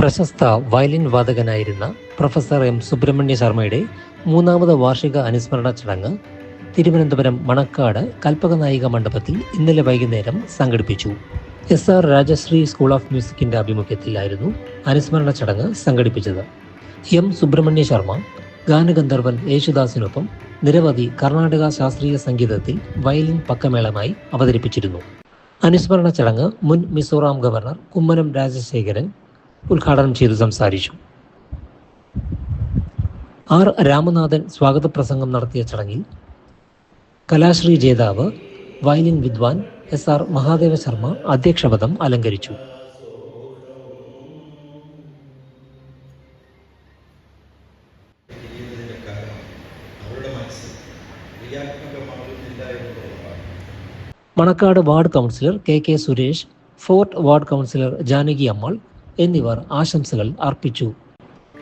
പ്രശസ്ത വയലിൻ വാദകനായിരുന്ന professor M Subrahmanya ശർമ്മയുടെ മൂന്നാമത് വാർഷിക അനുസ്മരണ ചടങ്ങ് തിരുവനന്തപുരം മണക്കാട് കൽപ്പകനായിക മണ്ഡപത്തിൽ ഇന്നലെ വൈകുന്നേരം സംഘടിപ്പിച്ചു. S R Rajashree school of മ്യൂസിക്കിന്റെ ആഭിമുഖ്യത്തിലായിരുന്നു അനുസ്മരണ ചടങ്ങ് സംഘടിപ്പിച്ചത്. എം സുബ്രഹ്മണ്യ ശർമ്മ ഗാനഗന്ധർവൻ യേശുദാസിനൊപ്പം നിരവധി കർണാടക ശാസ്ത്രീയ സംഗീതത്തിൽ വയലിൻ പക്കമേളമായി അവതരിപ്പിച്ചിരുന്നു. അനുസ്മരണ ചടങ്ങ് മുൻ മിസോറാം ഗവർണർ കുമ്മനം രാജശേഖരൻ ഉദ്ഘാടനം ചെയ്തു സംസാരിച്ചു. ആർ രാമനാഥൻ സ്വാഗത പ്രസംഗം നടത്തിയ ചടങ്ങിൽ കലാശ്രീ ജേതാവ് വയലിൻ വിദ്വാൻ എസ് ആർ മഹാദേവ ശർമ്മ അധ്യക്ഷപദം അലങ്കരിച്ചു. Manacaud ward councillor K K Suresh fort ward councillor Janaki Ammal എന്നിവർ ആശംസകൾ അർപ്പിച്ചു.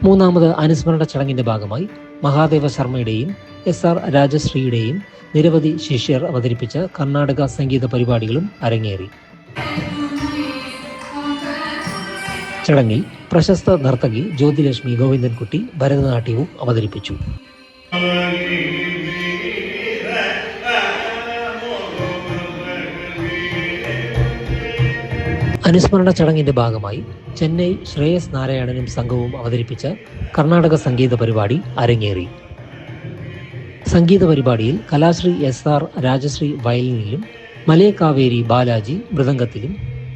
മൂന്നാമത് അനുസ്മരണ ചടങ്ങിന്റെ ഭാഗമായി മഹാദേവ ശർമ്മയുടെയും എസ് ആർ രാജശ്രീയുടെയും നിരവധി ശിഷ്യർ അവതരിപ്പിച്ച കർണാടക സംഗീത പരിപാടികളും അരങ്ങേറി. ചടങ്ങിൽ പ്രശസ്ത നർത്തകി ജ്യോതിലക്ഷ്മി ഗോവിന്ദൻകുട്ടി ഭരതനാട്യവും അവതരിപ്പിച്ചു. അനുസ്മരണ ചടങ്ങിന്റെ ഭാഗമായി ചെന്നൈ ശ്രേയസ് നാരായണനും സംഘവും അവതരിപ്പിച്ച കർണാടക സംഗീത പരിപാടി അരങ്ങേറി. സംഗീത പരിപാടിയിൽ കലാശ്രീ എസ് ആർ രാജശ്രീ വയലിനിലും മലയക്കാവേരി ബാലാജി മൃദംഗത്തിലും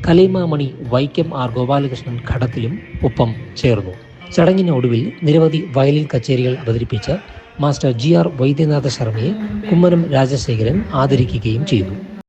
കലൈമാമണി വൈക്കം ആർ ഗോപാലകൃഷ്ണൻ ഘടത്തിലും ഒപ്പം ചേർന്നു. ചടങ്ങിന് ഒടുവിൽ നിരവധി വയലിൻ കച്ചേരികൾ അവതരിപ്പിച്ച മാസ്റ്റർ ജി ആർ വൈദ്യനാഥ ശർമ്മയെ കുമ്മനം രാജശേഖരൻ ആദരിക്കുകയും ചെയ്തു.